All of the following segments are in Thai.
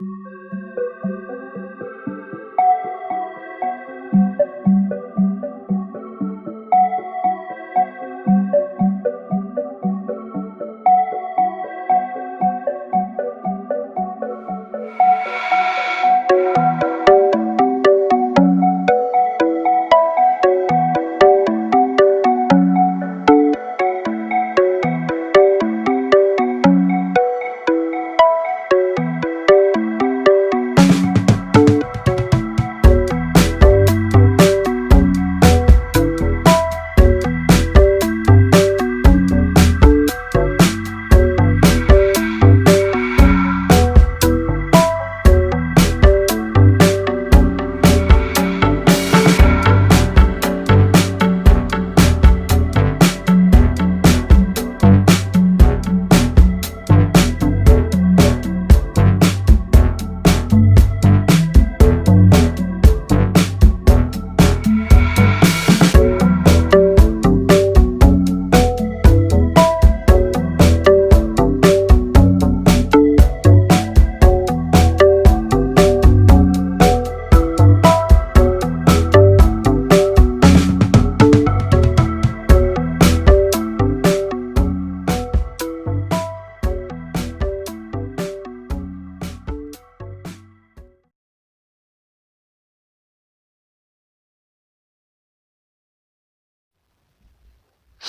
Música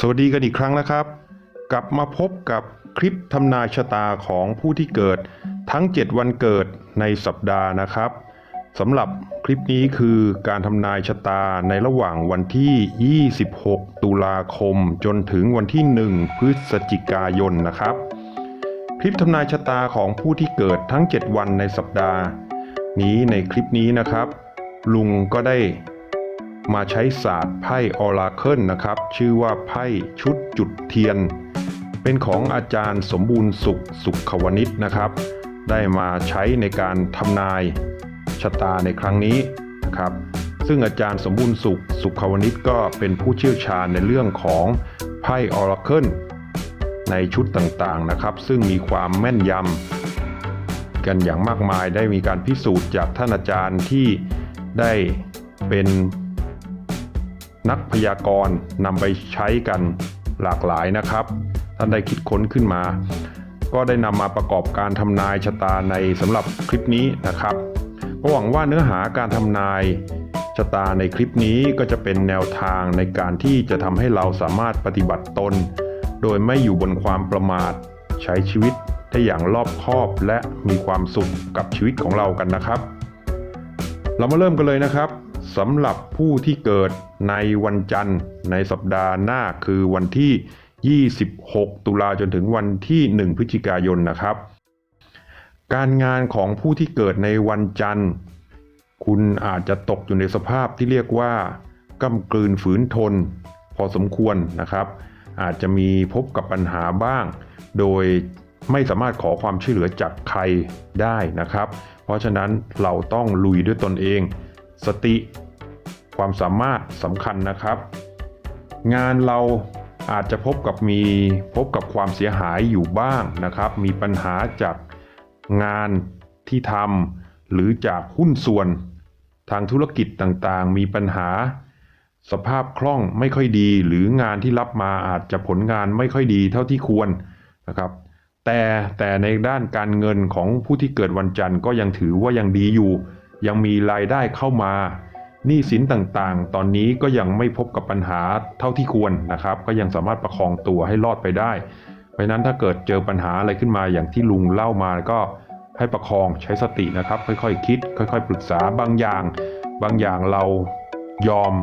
สวัสดีกันอีกครั้งนะครับ กลับมาพบกับคลิปทำนายชะตาของผู้ที่เกิดทั้ง 7 วันเกิดในสัปดาห์นะครับสำหรับคลิปนี้คือการทำนายชะตาในระหว่างวันที่ 26 ตุลาคม จนถึงวันที่ 1 พฤศจิกายนนะครับ คลิปทำนายชะตาของผู้ที่เกิดทั้ง 7 วันในสัปดาห์ นี้ในคลิปนี้นะครับ ลุงก็ได้ มาใช้ศาสตร์ไพ่ออราเคิลนะครับ ชื่อว่าไพ่ชุดจุดเทียน เป็นของอาจารย์สมบูรณ์สุขสุขวนิชนะครับ ได้มาใช้ในการทำนายชะตาในครั้งนี้นะครับซึ่งอาจารย์สมบูรณ์สุขสุขวนิชก็เป็นผู้เชี่ยวชาญในเรื่องของไพ่ออราเคิลในชุดต่างๆนะครับ ซึ่งมีความแม่นยำกันอย่างมากมายได้มีการพิสูจน์จากท่านอาจารย์ที่ได้เป็น นักพยากรณ์นำไปใช้กันหลากหลายนะครับ ท่านได้คิดค้นขึ้นมา ก็ได้นำมาประกอบการทำนายชะตาในสำหรับคลิปนี้นะครับก็หวังว่าเนื้อหาการทำนายชะตาในคลิปนี้ก็จะเป็นแนวทางในการที่จะทำให้เราสามารถปฏิบัติตน โดยไม่อยู่บนความประมาท ใช้ชีวิตได้อย่างรอบคอบและมีความสุขกับชีวิตของเรากันนะครับ เรามาเริ่มกันเลยนะครับ สำหรับผู้ที่เกิดในวันจันทร์ในสัปดาห์หน้าคือวันที่ 26 ตุลาจนถึงวันที่ 1 พฤศจิกายนนะครับ การงานของผู้ที่เกิดในวันจันทร์ คุณอาจจะตกอยู่ในสภาพที่เรียกว่ากำกลืนฝืนทน พอสมควรนะครับ อาจจะมีพบกับปัญหาบ้าง โดยไม่สามารถขอความช่วยเหลือจากใครได้นะครับ เพราะฉะนั้นเราต้องลุยด้วยตนเอง สติ ความสามารถสำคัญนะครับ งานเราอาจจะพบกับมีพบกับความเสียหายอยู่บ้างนะครับ มีปัญหาจากงานที่ทำหรือจากหุ้นส่วน ทางธุรกิจต่างๆ มีปัญหา สภาพคล่องไม่ค่อยดี หรืองานที่รับมาอาจจะผลงานไม่ค่อยดีเท่าที่ควรนะครับ แต่แต่ในด้านการเงินของผู้ที่เกิดวันจันทร์ก็ยังถือว่ายังดีอยู่ ยังมีรายได้เข้ามาหนี้สินต่างๆ ตอนนี้ก็ยังไม่พบกับปัญหาเท่าที่ควรนะครับ ก็ยังสามารถประคองตัวให้รอดไปได้ เพราะนั้นถ้าเกิดเจอปัญหาอะไรขึ้นมาอย่างที่ลุงเล่ามาก็ให้ประคองใช้สตินะครับ ค่อยๆคิด ค่อย ๆ ปรึกษาบางอย่าง บางอย่างเรายอม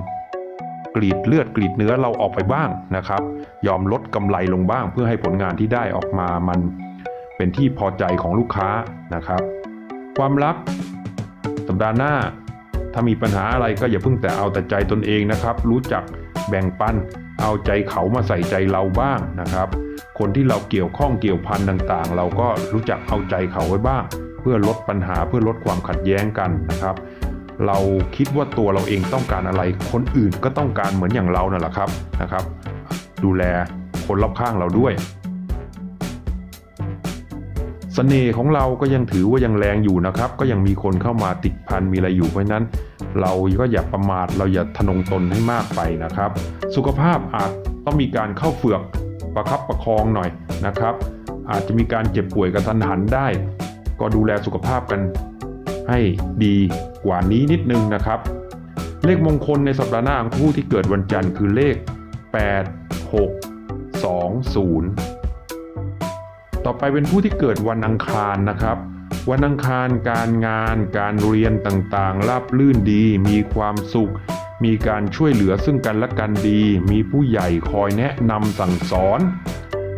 กรีดเลือดกรีดเนื้อเราออกไปบ้างนะครับ ยอมลดกำไรลงบ้าง เพื่อให้ผลงานที่ได้ออกมามันเป็นที่พอใจของลูกค้านะครับ ความรัก ดาห์หน้า ถ้ามีปัญหาอะไรก็อย่าเพิ่งแต่เอาแต่ใจตนเองนะครับ รู้จักแบ่งปัน เอาใจเขามาใส่ใจเราบ้างนะครับ คนที่เราเกี่ยวข้องเกี่ยวพันต่างๆ เราก็รู้จักเอาใจเขาไว้บ้าง เพื่อลดปัญหาเพื่อลดความขัดแย้งกันนะครับ เราคิดว่าตัวเราเองต้องการอะไร คนอื่นก็ต้องการเหมือนอย่างเรานั่นแหละครับนะครับ ดูแลคนรอบข้างเราด้วย สน่ห์ของเราก็ยังถือว่ายังแรงอยู่นะครับ ก็ยังมีคนเข้ามาติดพันมีอะไรอยู่เพราะนั้น เราก็อย่าประมาทเราอย่าทะนงตนให้มากไปนะครับ สุขภาพอาจต้องมีการเข้าเฝือกประคับประคองหน่อยนะครับ อาจจะมีการเจ็บป่วยกระทันหันได้ ก็ดูแลสุขภาพกันให้ดีกว่านี้นิดนึงนะครับ เลขมงคลในสัปดาห์หน้าของผู้ที่เกิดวันจันทร์คือเลข 8 6 2 0 ต่อไปเป็นผู้ที่เกิดวันอังคารนะครับ วันอังคารการงาน การเรียนต่างๆ ราบลื่นดี มีความสุข มีการช่วยเหลือซึ่งกันและกันดี มีผู้ใหญ่คอยแนะนำสั่งสอน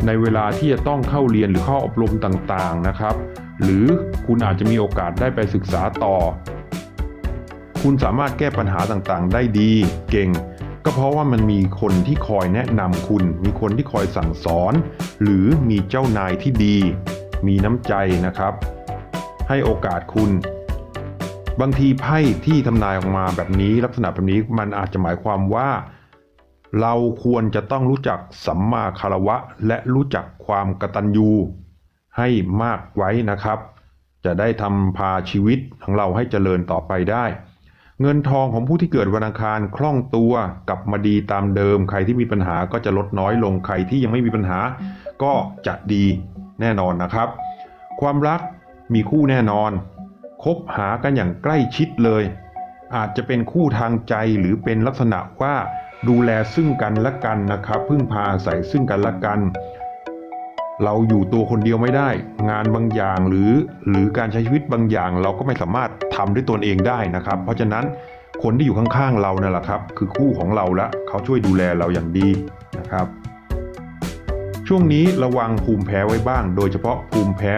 ในเวลาที่จะต้องเข้าเรียนหรือเข้าอบรมต่างๆนะครับ หรือคุณอาจจะมีโอกาสได้ไปศึกษาต่อ คุณสามารถแก้ปัญหาต่างๆ ได้ดี เก่ง ก็เพราะว่ามันมีคนที่คอยแนะนำคุณ มีคนที่คอยสั่งสอน หรือมีเจ้านายที่ดี มีน้ำใจนะครับ ให้โอกาสคุณ บางทีไพ่ที่ทำนายออกมาแบบนี้ลักษณะแบบนี้มันอาจจะหมายความว่า เราควรจะต้องรู้จักสัมมาคารวะ และรู้จักความกตัญญูให้มากไว้นะครับ จะได้ทำพาชีวิตของเราให้เจริญต่อไปได้ เงินทองของผู้ที่เกิดวันอังคารคล่องตัวกลับมาดีตามเดิม ใครที่มีปัญหาก็จะลดน้อยลงใครที่ยังไม่มีปัญหา ก็จะดีแน่นอนนะครับ ความรักมีคู่แน่นอน คบหากันอย่างใกล้ชิดเลย อาจจะเป็นคู่ทางใจหรือเป็นลักษณะว่าดูแลซึ่งกันและกันนะครับ พึ่งพาอาศัยซึ่งกันและกัน เราอยู่ตัวคนเดียวไม่ได้ งานบางอย่างหรือหรือการใช้ชีวิตบางอย่าง เราก็ไม่สามารถทำด้วยตนเองได้นะครับ เพราะฉะนั้นคนที่อยู่ข้างๆเราเนั่นแหละครับ คือคู่ของเราละเขาช่วยดูแลเราอย่างดีนะครับ ช่วงนี้ระวังภูมิแพ้ไว้บ้าง โดยเฉพาะภูมิแพ้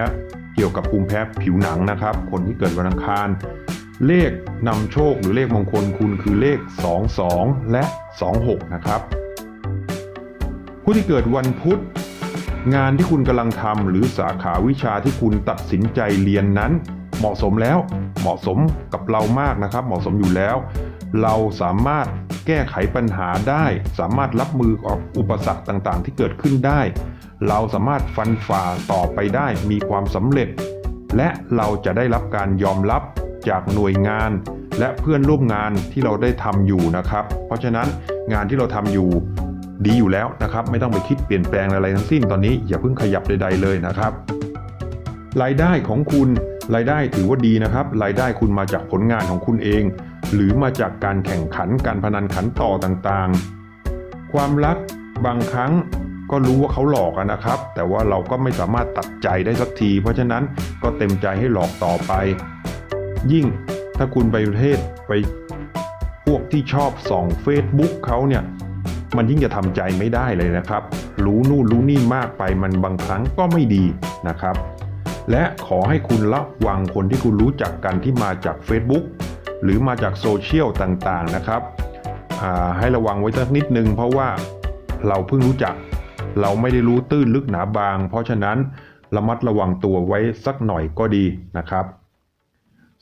เกี่ยวกับภูมิแพ้ผิวหนังนะครับ คนที่เกิดวันอังคาร เลขนำโชคหรือเลขมงคลคุณคือเลข 22 และ 26 นะครับผู้ที่เกิดวันพุธ งานที่คุณกำลังทำหรือสาขาวิชาที่คุณตัดสินใจเรียนนั้น เหมาะสมแล้ว เหมาะสมกับเรามากนะครับ เหมาะสมอยู่แล้ว เราสามารถแก้ไขปัญหาได้ สามารถรับมือกับอุปสรรคต่างๆ ที่เกิดขึ้นได้ เราสามารถฟันฝ่าต่อไปได้มีความสำเร็จ และเราจะได้รับการยอมรับจากหน่วยงาน และเพื่อนร่วมงานที่เราได้ทำอยู่นะครับ เพราะฉะนั้นงานที่เราทำอยู่ ดีอยู่แล้วนะครับ ไม่ต้องไปคิดเปลี่ยนแปลงอะไรทั้งสิ้นตอนนี้อย่าเพิ่งขยับใดๆเลยนะครับรายได้ของคุณรายได้ถือว่าดีนะครับ รายได้คุณมาจากผลงานของคุณเอง หรือมาจากการแข่งขันการพนันขันต่อต่างๆ ความรักบางครั้งก็รู้ว่าเขาหลอกนะครับ แต่ว่าเราก็ไม่สามารถตัดใจได้สักที เพราะฉะนั้นก็เต็มใจให้หลอกต่อไป ยิ่งถ้าคุณไปประเทศไปพวกที่ชอบส่อง Facebook เขาเนี่ย มันยิ่งจะทำใจไม่ได้เลยนะครับ รู้นู่นรู้นี่มากไปมันบางครั้งก็ไม่ดีนะครับ และขอให้คุณระวังคนที่คุณรู้จักกันที่มาจาก Facebook หรือมาจากโซเชียลต่างๆนะครับให้ระวังไว้สักนิดนึง เพราะว่าเราเพิ่งรู้จัก เราไม่ได้รู้ตื้นลึกหนาบาง เพราะฉะนั้นระมัดระวังตัวไว้สักหน่อยก็ดีนะครับ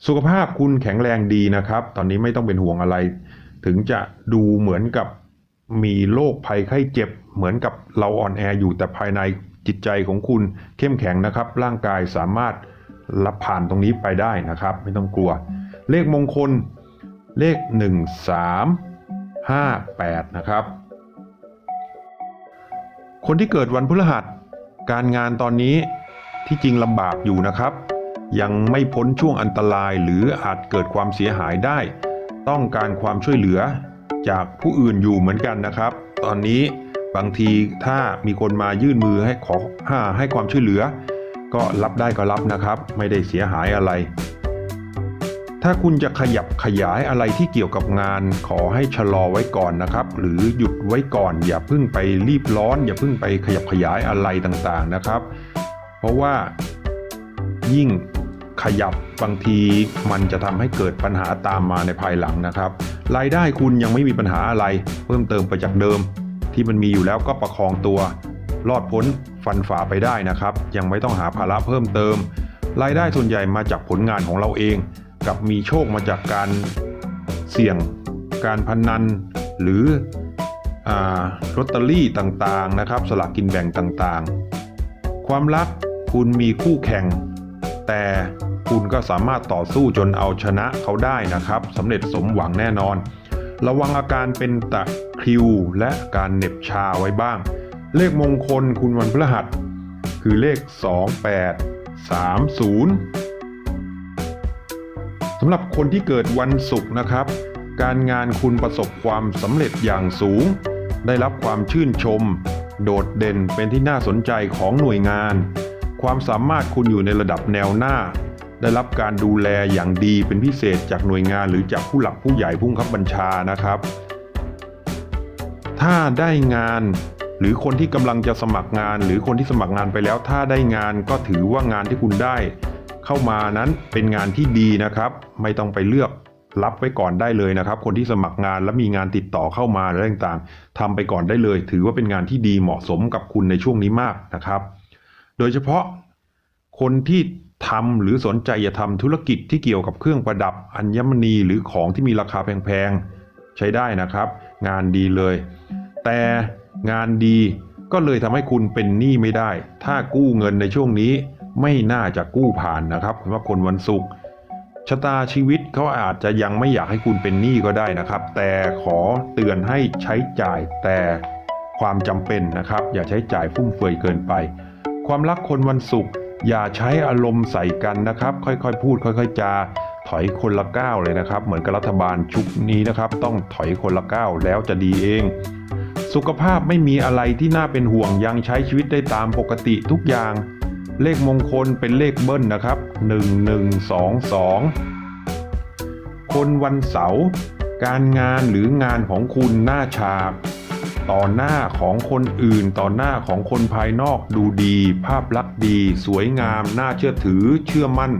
สุขภาพคุณแข็งแรงดีนะครับ ตอนนี้ไม่ต้องเป็นห่วงอะไร ถึงจะดูเหมือนกับ มีโรคภัยไข้เจ็บ เหมือนกับเราอ่อนแออยู่แต่ภายในจิตใจของคุณเข้มแข็งนะครับ ร่างกายสามารถรับผ่านตรงนี้ไปได้นะครับ ไม่ต้องกลัว เลขมงคลเลข 1 3 5 8 นะครับ คนที่เกิดวันพฤหัส การงานตอนนี้ที่จริงลำบากอยู่นะครับ ยังไม่พ้นช่วงอันตรายหรืออาจเกิดความเสียหายได้ ต้องการความช่วยเหลือ จากผู้อื่นอยู่เหมือนกันนะครับ ตอนนี้บางทีถ้ามีคนมายื่นมือให้ขอให้ความช่วยเหลือ ก็รับได้ก็รับนะครับ ไม่ได้เสียหายอะไร ถ้าคุณจะขยับขยายอะไรที่เกี่ยวกับงาน ขอให้ชะลอไว้ก่อนนะครับ หรือหยุดไว้ก่อน อย่าเพิ่งไปรีบร้อน อย่าเพิ่งไปขยับขยายอะไรต่างๆนะครับ เพราะว่ายิ่งขยับบางทีมันจะทำให้เกิดปัญหาตามมาในภายหลังนะครับ รายได้คุณยังไม่มีปัญหาอะไร เพิ่มเติมไปจากเดิม ที่มันมีอยู่แล้วก็ประคองตัว รอดพ้นฟันฝ่าไปได้นะครับ ยังไม่ต้องหาภาระเพิ่มเติม รายได้ส่วนใหญ่มาจากผลงานของเราเอง กับมีโชคมาจากการเสี่ยง การพนัน หรืออาลอตเตอรี่ต่างๆนะครับสลากกินแบ่งต่างๆ ความรักคุณมีคู่แข่ง แต่ คุณก็สามารถต่อสู้จนเอาชนะเขาได้นะครับสำเร็จสมหวังแน่นอน ระวังอาการเป็นตะคริวและการเหน็บชาไว้บ้าง เลขมงคลคุณวันพฤหัส คือเลข 2830สำหรับคนที่เกิดวันศุกร์นะครับ การงานคุณประสบความสำเร็จอย่างสูง ได้รับความชื่นชม โดดเด่นเป็นที่น่าสนใจของหน่วยงาน ความสามารถคุณอยู่ในระดับแนวหน้า ได้รับการดูแลอย่างดีเป็นพิเศษจากหน่วยงานหรือจากผู้หลักผู้ใหญ่ผู้บังคับบัญชานะครับ ถ้าได้งานหรือคนที่กำลังจะสมัครงาน หรือคนที่สมัครงานไปแล้ว ถ้าได้งานก็ถือว่างานที่คุณได้ เข้ามานั้นเป็นงานที่ดีนะครับ ไม่ต้องไปเลือกรับไว้ก่อนได้เลยนะครับ คนที่สมัครงานและมีงานติดต่อเข้ามาอะไรต่างๆทำไปก่อนได้เลย ถือว่าเป็นงานที่ดีเหมาะสมกับคุณในช่วงนี้มากนะครับ โดยเฉพาะคนที่ ทำหรือสนใจจะทำธุรกิจที่เกี่ยวกับเครื่องประดับอัญมณีหรือของที่มีราคาแพงๆ ใช้ได้นะครับ งานดีเลย แต่งานดีก็เลยทำให้คุณเป็นหนี้ไม่ได้ ถ้ากู้เงินในช่วงนี้ไม่น่าจะกู้ผ่านนะครับสำหรับคนวันศุกร์ชะตาชีวิตเขาอาจจะยังไม่อยากให้คุณเป็นหนี้ก็ได้นะครับ แต่ขอเตือนให้ใช้จ่ายแต่ความจำเป็นนะครับ อย่าใช้จ่ายฟุ่มเฟือยเกินไป ความรักคนวันศุกร์ อย่าใช้อารมณ์ใส่กันนะครับ ค่อยๆ พูด ค่อยๆจาถอยคนละก้าวเลยนะครับ เหมือนกับรัฐบาลชุดนี้นะครับ ต้องถอยคนละก้าวแล้วจะดีเอง สุขภาพไม่มีอะไรที่น่าเป็นห่วงยังใช้ชีวิตได้ตามปกติทุกอย่าง เลขมงคลเป็นเลขเบิ้ลนะครับ 1122 คนวันเสาร์การงานหรืองานของคุณหน้าฉากต่อหน้าของคนอื่นต่อหน้าของคนภายนอกดูดี ภาพลักษณ์ ดี สวยงาม น่าเชื่อถือ เชื่อมั่น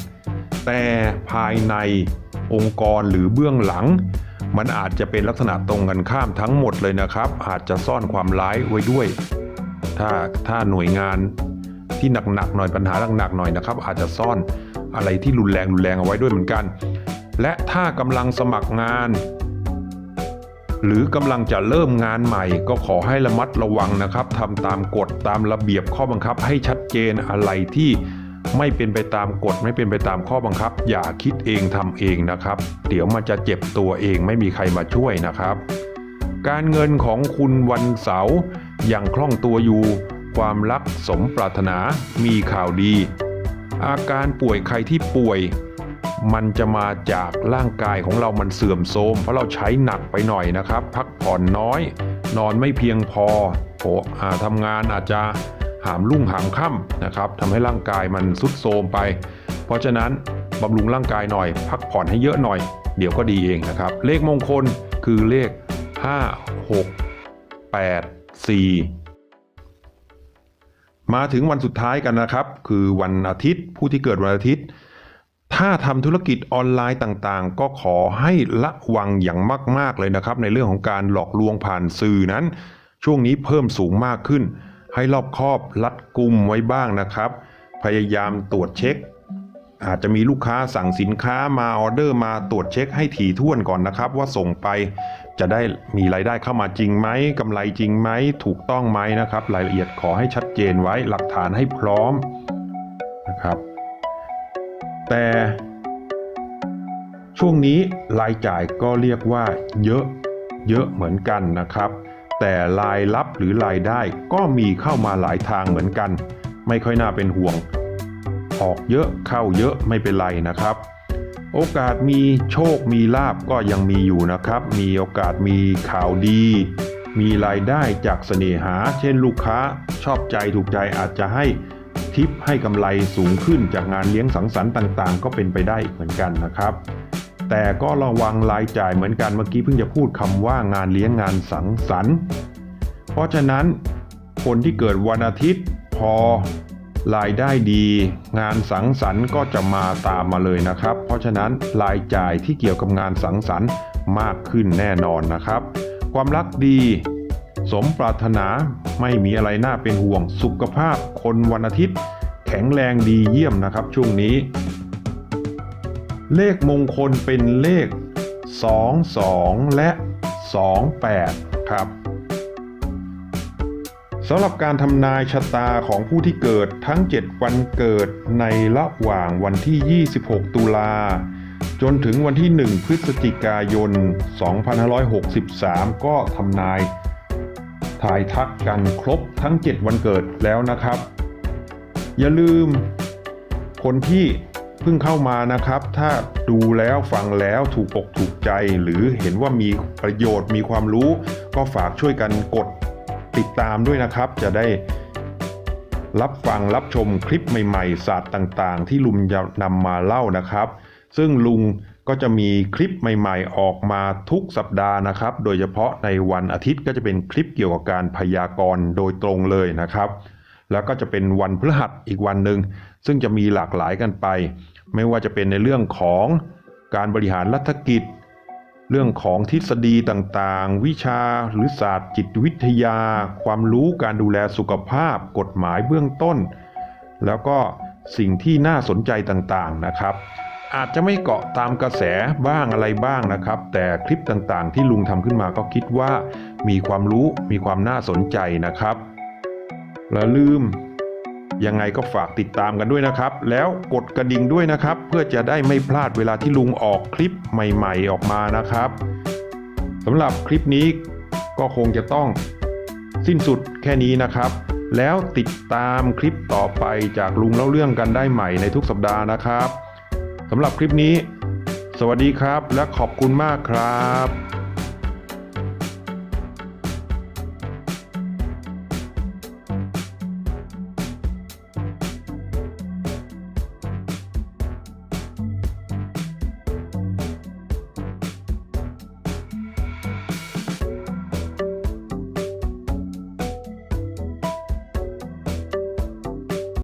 แต่ภายในองค์กรหรือเบื้องหลัง มันอาจจะเป็นลักษณะตรงกันข้ามทั้งหมดเลยนะครับ อาจจะซ่อนความร้ายไว้ด้วย ถ้าถ้าหน่วยงานที่หนักๆหน่อยปัญหาหนักๆหน่อยนะครับ อาจจะซ่อนอะไรที่รุนแรงรุนแรงเอาไว้ด้วยเหมือนกัน และถ้ากำลังสมัครงาน หรือกำลังจะเริ่มงานใหม่ ก็ขอให้ระมัดระวังนะครับทำตามกฎตามระเบียบข้อบังคับให้ชัดเจนอะไรที่ไม่เป็นไปตามกฎไม่เป็นไปตามข้อบังคับ อย่าคิดเองทำเองนะครับ เดี๋ยวมันจะเจ็บตัวเองไม่มีใครมาช่วยนะครับ การเงินของคุณวันเสาร์ยังคล่องตัวอยู่ ความรักสมปรารถนามีข่าวดี อาการป่วยใครที่ป่วย มันจะมาจากร่างกายของเรามันเสื่อมโทรมเพราะเราใช้หนักไปหน่อยนะครับ พักผ่อนน้อย นอนไม่เพียงพอโอ้อาทำงานอาจจะหามรุ่งหามค่ำนะครับทำให้ร่างกายมันสุดโทรมไป เพราะฉะนั้นบำรุงร่างกายหน่อย พักผ่อนให้เยอะหน่อย เดี๋ยวก็ดีเองนะครับ เลขมงคลคือเลข 5 6 8 4มาถึงวันสุดท้ายกันนะครับ คือวันอาทิตย์ผู้ที่เกิดวันอาทิตย์ ถ้าทำธุรกิจออนไลน์ต่างๆ ก็ขอให้ระวังอย่างมาก ๆ เลยนะครับ ในเรื่องของการหลอกลวงผ่านสื่อนั้น ช่วงนี้เพิ่มสูงมากขึ้น ให้รอบคอบรัดกุมไว้บ้างนะครับ พยายามตรวจเช็ค อาจจะมีลูกค้าสั่งสินค้ามาออเดอร์มาตรวจเช็คให้ถี่ถ้วนก่อนนะครับ ว่าส่งไปจะได้มีรายได้เข้ามาจริงไหมกำไรจริงไหมถูกต้องไหมนะครับ รายละเอียดขอให้ชัดเจนไว้หลักฐานให้พร้อมนะครับ แต่ช่วงนี้รายจ่ายก็เรียกว่าเยอะเยอะเหมือนกันนะครับ แต่รายรับหรือรายได้ก็มีเข้ามาหลายทางเหมือนกัน ไม่ค่อยน่าเป็นห่วง ออกเยอะเข้าเยอะไม่เป็นไรนะครับ โอกาสมีโชคมีลาบก็ยังมีอยู่นะครับ มีโอกาสมีข่าวดี มีรายได้จากเสน่หา เช่นลูกค้าชอบใจถูกใจอาจจะให้ ทิปให้กำไรสูงขึ้นจากงานเลี้ยงสังสรรค์ต่างๆ ก็เป็นไปได้อีกเหมือนกันนะครับ แต่ก็ระวังรายจ่ายเหมือนกันเมื่อกี้เพิ่งจะพูดคำว่างานเลี้ยงงานสังสรรค์ เพราะฉะนั้นคนที่เกิดวันอาทิตย์พอรายได้ดี งานสังสรรค์ก็จะมาตามมาเลยนะครับ เพราะฉะนั้นรายจ่ายที่เกี่ยวกับงานสังสรรค์มากขึ้นแน่นอนนะครับ ความรักดี สมปรารถนาไม่มีอะไรน่าเป็นห่วง สุขภาพคนวันอาทิตย์ แข็งแรงดีเยี่ยมนะครับช่วงนี้ เลขมงคลเป็นเลข 22 และ 28 ครับสำหรับการทำนายชะตาของผู้ที่เกิดทั้ง 7 วันเกิดในระหว่างวันที่ 26 ตุลาจนถึงวันที่ 1 พฤศจิกายน 2563 ก็ทำนาย ถ่ายทักกันครบทั้ง 7 วันเกิดแล้วนะครับ อย่าลืม คนที่เพิ่งเข้ามานะครับ ถ้าดูแล้วฟังแล้วถูกอกถูกใจ หรือเห็นว่ามีประโยชน์มีความรู้ ก็ฝากช่วยกันกดติดตามด้วยนะครับ จะได้รับฟังรับชมคลิปใหม่ๆศาสตร์ต่างๆ ที่ลุงจะนำมาเล่านะครับ ซึ่งลุง ก็จะมีคลิปใหม่ ๆ ออกมาทุกสัปดาห์นะครับ โดยเฉพาะในวันอาทิตย์ก็จะเป็นคลิปเกี่ยวกับการพยากรณ์โดยตรงเลยนะครับ แล้วก็จะเป็นวันพฤหัสอีกวันหนึ่งซึ่งจะมีหลากหลายกันไป ไม่ว่าจะเป็นในเรื่องของการบริหารรัฐกิจ เรื่องของทฤษฎีต่างๆ วิชาหรือศาสตร์จิตวิทยา ความรู้การดูแลสุขภาพ กฎหมายเบื้องต้น แล้วก็สิ่งที่น่าสนใจต่างๆนะครับ อาจจะไม่เกาะตามกระแสบ้างอะไรบ้างนะครับ แต่คลิปต่างๆ ที่ลุงทำขึ้นมาก็คิดว่า มีความรู้มีความน่าสนใจนะครับ และลืม ยังไงก็ฝากติดตามกันด้วยนะครับ แล้วกดกระดิ่งด้วยนะครับ เพื่อจะได้ไม่พลาดเวลาที่ลุงออกคลิปใหม่ ๆ ออกมานะครับสำหรับคลิปนี้ก็คงจะต้องสิ้นสุดแค่นี้นะครับ แล้วติดตามคลิปต่อไปจากลุงเล่าเรื่องกันได้ใหม่ในทุกสัปดาห์นะครับ สำหรับคลิปนี้ สวัสดีครับและขอบคุณมากครับ